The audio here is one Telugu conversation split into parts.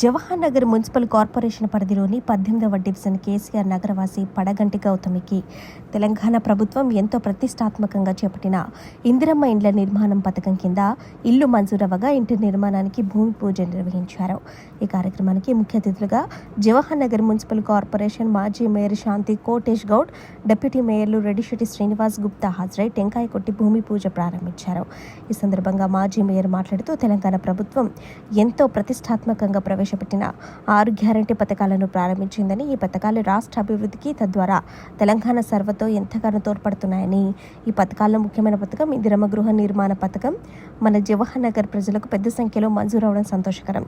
జవహర్ నగర్ మున్సిపల్ కార్పొరేషన్ పరిధిలోని పద్దెనిమిదవ డివిజన్ కేసీఆర్ నగరవాసి పడగంటి గౌతమికి తెలంగాణ ప్రభుత్వం ఎంతో ప్రతిష్టాత్మకంగా చేపట్టిన ఇందిరమ్మ ఇండ్ల నిర్మాణం పథకం కింద ఇల్లు మంజూరవ్వగా ఇంటి నిర్మాణానికి భూమి పూజ నిర్వహించారు. ఈ కార్యక్రమానికి ముఖ్య అతిథులుగా జవహర్ నగర్ మున్సిపల్ కార్పొరేషన్ మాజీ మేయర్ శాంతి కోటేష్ గౌడ్ డిప్యూటీ మేయర్లు రెడ్డిశెట్టి శ్రీనివాస్ గుప్తా హాజరై టెంకాయ కొట్టి భూమి పూజ ప్రారంభించారు. ఈ సందర్భంగా మాజీ మేయర్ మాట్లాడుతూ తెలంగాణ ప్రభుత్వం ఎంతో ప్రతిష్టాత్మకంగా ప్రవేశపెట్టిన ఆరు గ్యారంటీ పథకాలను ప్రారంభించిందని ఈ పథకాలు రాష్ట్ర అభివృద్ధికి తద్వారా తెలంగాణ సర్వతో ఎంతగానో తోడ్పడుతున్నాయని ఈ పథకాల్లో ముఖ్యమైన పథకం ఇందిరమ్మ గృహ నిర్మాణ పథకం. మన జవహర్ నగర్ ప్రజలకు పెద్ద సంఖ్యలో మంజూరవడం సంతోషకరం.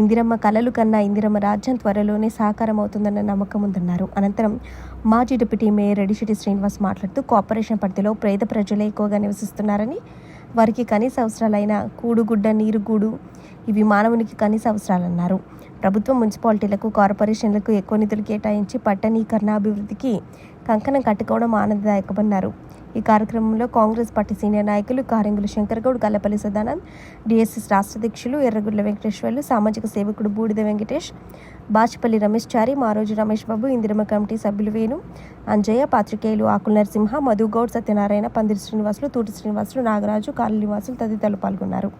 ఇందిరమ్మ కలలు కన్నా ఇందిరమ్మ రాజ్యం త్వరలోనే సాకారం అవుతుందన్న నమ్మకం ఉందన్నారు. అనంతరం మాజీ డిప్యూటీ మేయర్ రెడ్డిశెట్టి శ్రీనివాస్ మాట్లాడుతూ కార్పొరేషన్ పరిధిలో పేద ప్రజలే ఎక్కువగా నివసిస్తున్నారని వారికి కనీస అవసరాలైన కూడుగుడ్డ నీరు గూడు ఇవి మానవునికి కనీస అవసరాలన్నారు. ప్రభుత్వం మున్సిపాలిటీలకు కార్పొరేషన్లకు ఎక్కువ నిధులు కేటాయించి పట్టణీకరణ అభివృద్ధికి కంకణం కట్టుకోవడం ఆనందదాయకమన్నారు. ఈ కార్యక్రమంలో కాంగ్రెస్ పార్టీ సీనియర్ నాయకులు కారింగుల శంకర్గౌడ్ గల్లపల్లి సదానంద్ డిఎస్ఎస్ రాష్ట్రాధ్యక్షులు ఎర్రగుడ్ల వెంకటేశ్వర్లు సామాజిక సేవకుడు బూడిద వెంకటేష్ బాచిపల్లి రమేష్ చారి మారోజు రమేష్ బాబు ఇందిరమ కమిటీ సభ్యులు వేణు అంజయ్య పాత్రికేయులు ఆకుల నరసింహ మధు గౌడ్ సత్యనారాయణ పందిరి శ్రీనివాసులు తూటి శ్రీనివాసులు నాగరాజు కాళీ నివాసులు తదితరులు పాల్గొన్నారు.